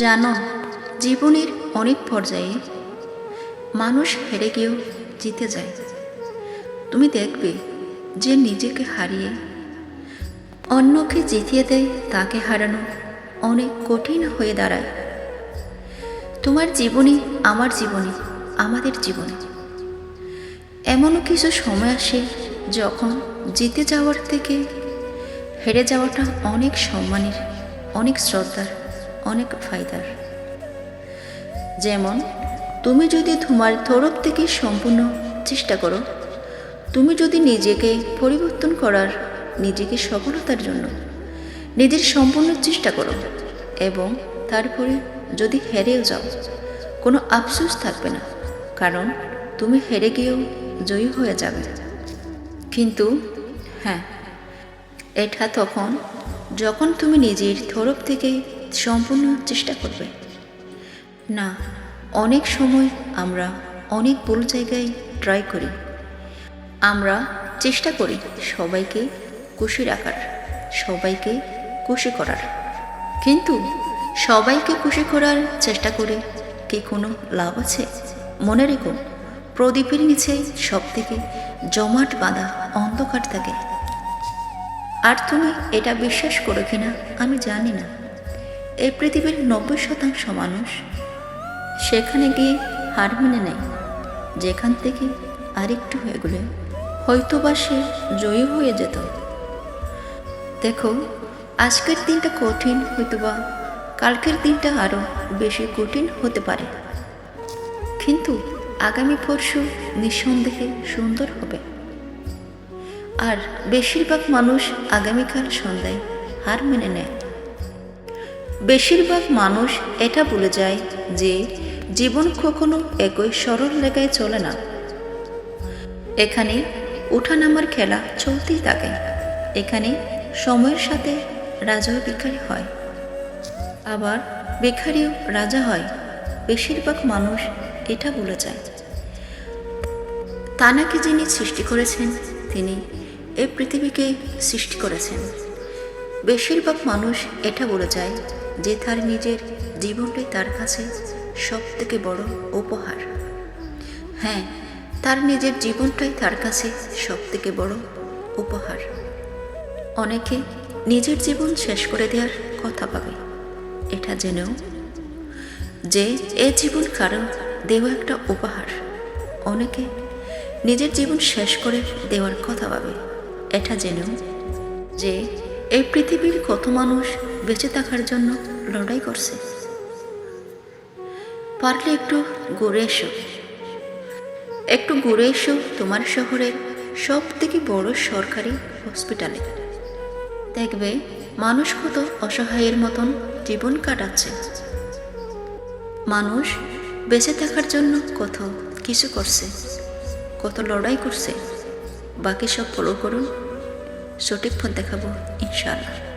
জানো, জীবনের অনেক পর্যায়ে মানুষ হেরে গিয়েও জিতে যায়। তুমি দেখবে যে নিজেকে হারিয়ে অন্যকে জিতিয়ে দেয় তাকে হারানো অনেক কঠিন হয়ে দাঁড়ায়। তোমার জীবনী আমার জীবনী আমাদের জীবনে এমনও কিছু সময় আসে যখন জিতে যাওয়ার থেকে হেরে যাওয়াটা অনেক সম্মানের, অনেক শ্রদ্ধার। অনেক ফায়দার। যেমন, তুমি যদি তোমার তরফ থেকে সম্পূর্ণ চেষ্টা করো, তুমি যদি নিজেকে পরিবর্তন করার, নিজেকে সফলতার জন্য নিজের সম্পূর্ণ চেষ্টা করো এবং তারপরে যদি হেরেও যাও, কোনো আফসোস থাকবে না, কারণ তুমি হেরে গিয়েও জয়ী হয়ে যাবে। কিন্তু হ্যাঁ এটা তখন যখন তুমি নিজের তরফ থেকে সম্পূর্ণ চেষ্টা করবে। না, অনেক সময় আমরা অনেক ভুল জায়গায় ট্রাই করি। আমরা চেষ্টা করি সবাইকে খুশি রাখার, সবাইকে খুশি করার। কিন্তু সবাইকে খুশি করার চেষ্টা করে কি কোনো লাভ আছে? মনে রেখো, প্রদীপের নিচে সব থেকে জমাট বাঁধা অন্ধকার থাকে। আর তুমি এটা বিশ্বাস করো কিনা আমি জানি না। এই পৃথিবীর নব্বই শতাংশ মানুষ সেখানে গিয়ে হার মেনে নেয়। যেখান থেকে আরেকটু এগুলো হয়তো বা সে জয়ী হয়ে যেত। দেখো, আজকের দিনটা কঠিন হয়তো বা কালকের দিনটা আরও বেশি কঠিন হতে পারে। কিন্তু আগামী পরশু নিঃসন্দেহে সুন্দর হবে। আর বেশিরভাগ মানুষ আগামীকাল সন্ধ্যায় হার মেনে নেয়। বেশিরভাগ মানুষ এটা বলে যায় যে জীবন কখনো একই সরল রেখায় চলে না। এখানে ওঠানামার খেলা চলতেই থাকে। এখানে সময়ের সাথে রাজাও ভিখারি হয়। আবার ভিখারিও রাজা হয়। বেশিরভাগ মানুষ এটা বলে যায়। তানাকে যিনি সৃষ্টি করেছেন, তিনি এই পৃথিবীকে সৃষ্টি করেছেন। বেশিরভাগ মানুষ এটা বলে যায় যে তার নিজের জীবনটাই তার কাছে সব থেকে বড় উপহার। হ্যাঁ তার নিজের জীবনটাই তার কাছে সব থেকে বড় উপহার। অনেকে নিজের জীবন শেষ করে দেওয়ার কথা পাবে এটা জেনেও যে এ জীবন কারও দেওয়া একটা উপহার। অনেকে নিজের জীবন শেষ করে দেওয়ার কথা ভাবে। এটা জেনেও যে এই পৃথিবীর কত মানুষ বেঁচে থাকার জন্য লড়াই করছে। পারলে একটু ঘুরে এসো। একটু ঘুরে এসো তোমার শহরের সব থেকে বড় সরকারি হসপিটালে দেখবে মানুষ কত অসহায়ের মতন জীবন কাটাচ্ছে। মানুষ বেঁচে থাকার জন্য কত কিছু করছে, কত লড়াই করছে। বাকি সব ফলো করুন। সঠিক পথ দেখাবো, ইনশাআল্লাহ।